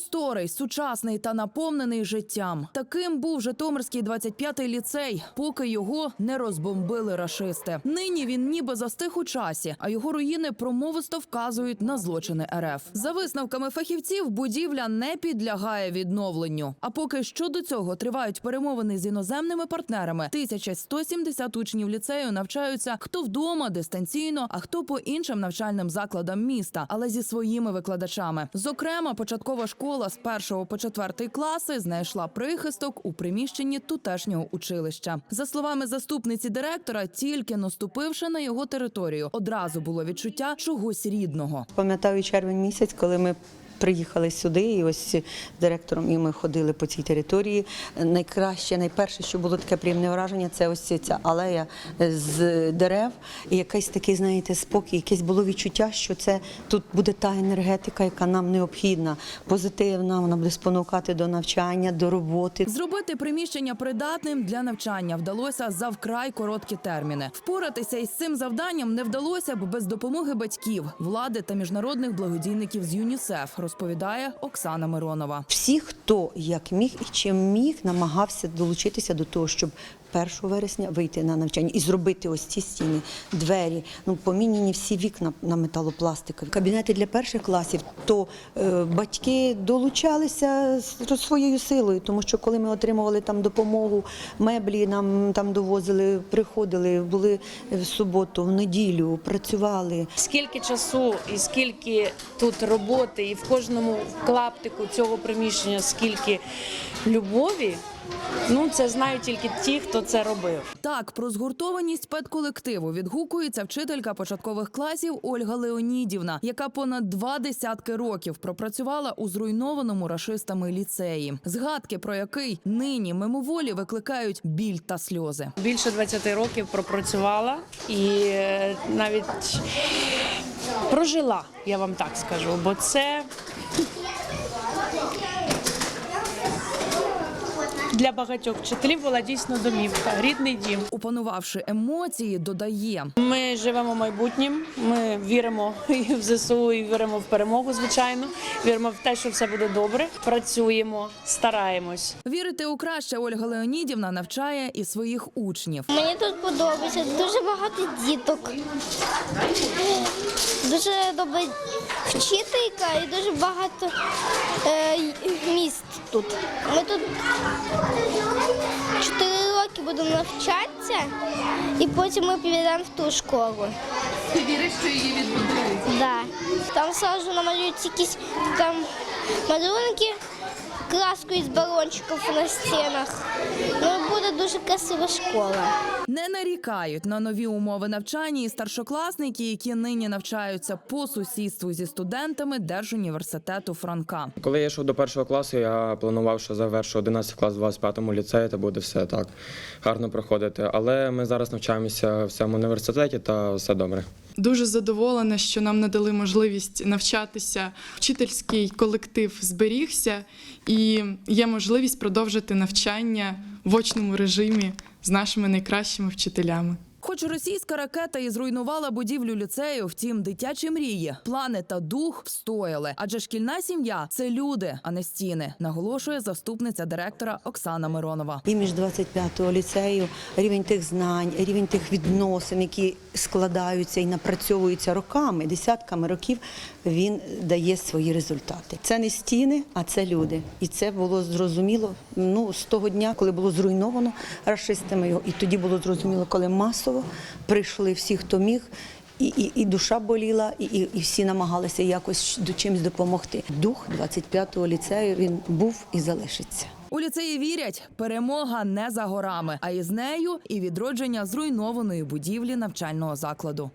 Просторий, сучасний та наповнений життям. Таким був Житомирський 25-й ліцей, поки його не розбомбили рашисти. Нині він ніби застиг у часі, а його руїни промовисто вказують на злочини РФ. За висновками фахівців, будівля не підлягає відновленню. А поки щодо цього тривають перемовини з іноземними партнерами, 1170 учнів ліцею навчаються хто вдома дистанційно, а хто по іншим навчальним закладам міста, але зі своїми викладачами. Зокрема, початкова школа з першого по четвертий класи знайшла прихисток у приміщенні тутешнього училища. За словами заступниці директора, тільки наступивши на його територію, одразу було відчуття чогось рідного. Пам'ятаю червень місяць, коли ми приїхали сюди, і ось з директором і ми ходили по цій території. Найкраще, найперше, що було таке приємне враження, це ось ця алея з дерев, і якийсь такий, знаєте, спокій, якесь було відчуття, що це тут буде та енергетика, яка нам необхідна, позитивна. Вона буде спонукати до навчання, до роботи. Зробити приміщення придатним для навчання вдалося за вкрай короткі терміни. Впоратися із цим завданням не вдалося б без допомоги батьків, влади та міжнародних благодійників з ЮНІСЕФ, розповідає Оксана Миронова. Всі, хто як міг і чим міг, намагався долучитися до того, щоб 1 вересня вийти на навчання і зробити ось ці стіни, двері. Ну поміняні всі вікна на металопластикові. Кабінети для перших класів, то е, батьки долучалися з своєю силою, тому що коли ми отримували там допомогу, меблі нам там довозили, приходили, були в суботу, в неділю, працювали. Скільки часу і скільки тут роботи, і в кожному клаптику цього приміщення скільки любові. Ну це знають тільки ті, хто це робив. Так, про згуртованість педколективу відгукується вчителька початкових класів Ольга Леонідівна, яка понад два десятки років пропрацювала у зруйнованому рашистами ліцеї. Згадки про який нині мимоволі викликають біль та сльози. Більше 20 років пропрацювала і е, навіть прожила, я вам так скажу, бо це для багатьох вчителів була дійсно домівка, рідний дім. Опанувавши емоції, додає Ми живемо майбутнім. Ми віримо і в ЗСУ, і віримо в перемогу. Звичайно, віримо в те, що все буде добре. Працюємо, стараємось. вірити у краще Ольга Леонідівна навчає і своїх учнів. Мені тут подобається дуже багато діток. Дуже добра вчителька і дуже багато е, міст тут. Ми тут 4 роки будемо навчатися і потім ми підемо в ту школу. Ти віриш, що її відбудують? Да. Там сразу намалюють якісь там малюнки, краску із балончиків на стінах. Ну, буде дуже красива школа. Не нарікають на нові умови навчання і старшокласники, які нині навчаються по сусідству зі студентами Держуніверситету Франка. Коли я йшов до першого класу, я планував, що завершу 11 клас в 25-му ліцеї, та буде все так гарно проходити. Але ми зараз навчаємося в цьому університеті та все добре. Дуже задоволена, що нам надали можливість навчатися. Вчительський колектив зберігся і є можливість продовжити навчання в очному режимі з нашими найкращими вчителями. Хоч російська ракета і зруйнувала будівлю ліцею, втім, дитячі мрії, плани та дух встояли. Адже шкільна сім'я це люди, а не стіни, наголошує заступниця директора Оксана Миронова. Імідж 25-го ліцею, рівень тих знань, рівень тих відносин, які складаються і напрацьовуються роками, десятками років, він дає свої результати. Це не стіни, а це люди. І це було зрозуміло ну, з того дня, коли було зруйновано рашистами його. І тоді було зрозуміло, коли масово прийшли всі, хто міг. І, і, і душа боліла, і, і, всі намагалися якось до чимось допомогти. Дух 25-го ліцею він був і залишиться. У ліцеї вірять, перемога не за горами, а із нею і відродження зруйнованої будівлі навчального закладу.